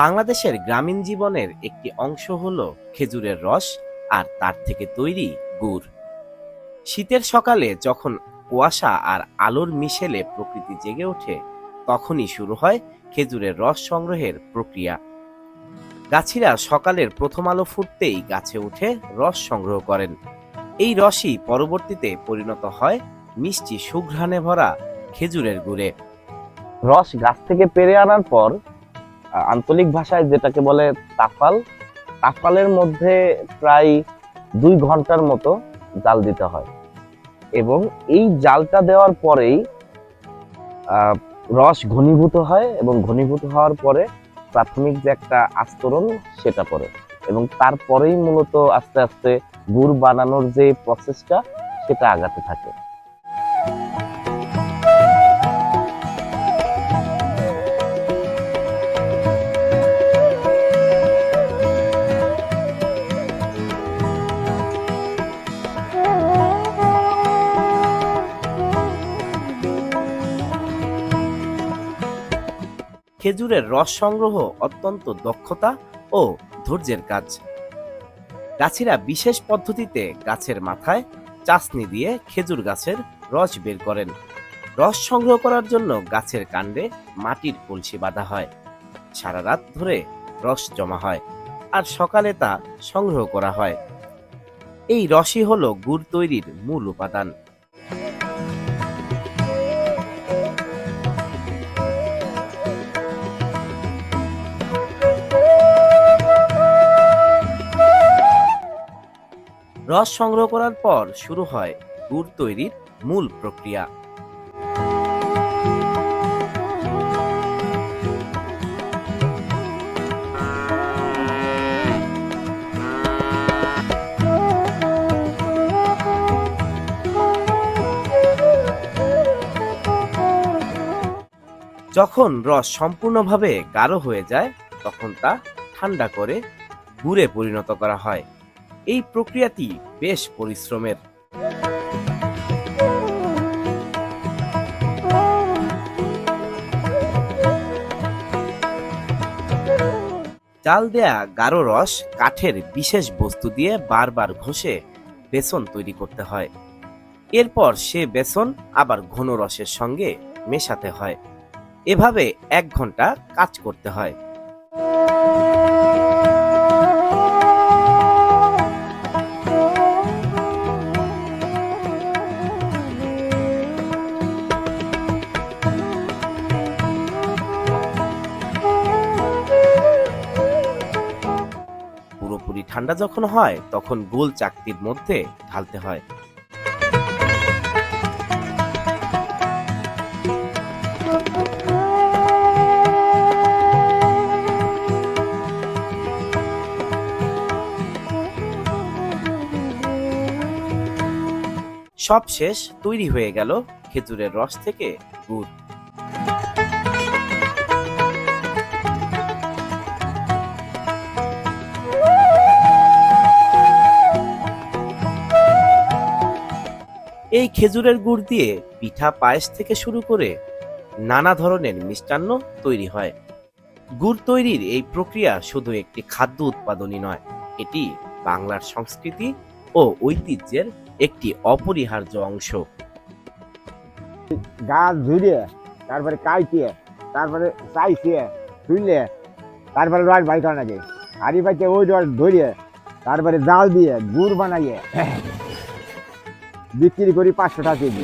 বাংলাদেশের গ্রামীণ জীবনের একটি অংশ হলো খেজুরের রস আর তার থেকে তৈরি গুড়। শীতের সকালে যখন কুয়াশা আর আলোর মিশেলে প্রকৃতি জেগে ওঠে, তখনই শুরু হয় খেজুরের রস সংগ্রহের প্রক্রিয়া। গাছিরা সকালের প্রথম আলো ফুটতেই গাছে উঠে রস সংগ্রহ করেন। এই রসই পরবর্তীতে পরিণত হয় মিষ্টি সুঘ্রাণে ভরা খেজুরের গুড়ে। রস গাছ থেকে পেরে আনার পর আঞ্চলিক ভাষায় যেটাকে বলে তাফাল, তাফালের মধ্যে প্রায় দুই ঘণ্টার মতো জাল দিতে হয়। এবং এই জালটা দেওয়ার পরেই রস ঘনীভূত হয় এবং ঘনীভূত হওয়ার পরে প্রাথমিক যে একটা আস্তরণ, সেটা পড়ে। এবং তারপরেই মূলত আস্তে আস্তে গুড় বানানোর যে প্রসেসটা সেটা আগাতে থাকে। খেজুরের রস সংগ্রহ অত্যন্ত দক্ষতা ও ধৈর্যের কাজ। গাছিরা বিশেষ পদ্ধতিতে গাছের মাথায় চাসনি দিয়ে খেজুর গাছের রস বের করেন। রস সংগ্রহ করার জন্য গাছের কাণ্ডে মাটির কলসি বাঁধা হয়। সারা রাত ধরে রস জমা হয় আর সকালে তা সংগ্রহ করা হয়। এই রসই হলো গুড় তৈরির মূল উপাদান। রস সংগ্রহ করার পর শুরু হয় গুড় তৈরির মূল প্রক্রিয়া। যখন রস সম্পূর্ণভাবে গাঢ় হয়ে যায়, তখন তা ঠান্ডা করে গুড়ে পরিণত করা হয়। এই প্রক্রিয়াটি বেশ পরিশ্রমের। চাল দেয়া গাঢ় রস কাঠের বিশেষ বস্তু দিয়ে বারবার ঘষে বেসন তৈরি করতে হয়। এরপর সে বেসন আবার ঘন রসের সঙ্গে মেশাতে হয়। এভাবে এক ঘণ্টা কাজ করতে হয়। পুরোপুরি ঠান্ডা যখন হয়, তখন গোল চাকতির মধ্যে ঢালতে হয়। সব শেষ, তৈরি হয়ে গেল খেজুরের রস থেকে গুড়। এই খেজুরের গুড় দিয়ে পিঠা পায়েস থেকে শুরু করে নানা ধরনের মিষ্টান্ন তৈরি হয়। গুড় তৈরির এই প্রক্রিয়া শুধু একটি খাদ্য উৎপাদনই নয়, এটি বাংলার সংস্কৃতি ও ঐতিহ্যের একটি অপরিহার্য অংশ। গাছ ধুইলে, তারপরে কাইটিয়ে তারপরে চাইছিয়ে ধুইলে তারপরে রস বাই করা লাগে। হাড়ি পাইতে ওই রস ধরিয়ে, তারপরে জাল দিয়ে গুড় বানাইয়ে বিক্রি করি পাঁচশো টাকা কেজি।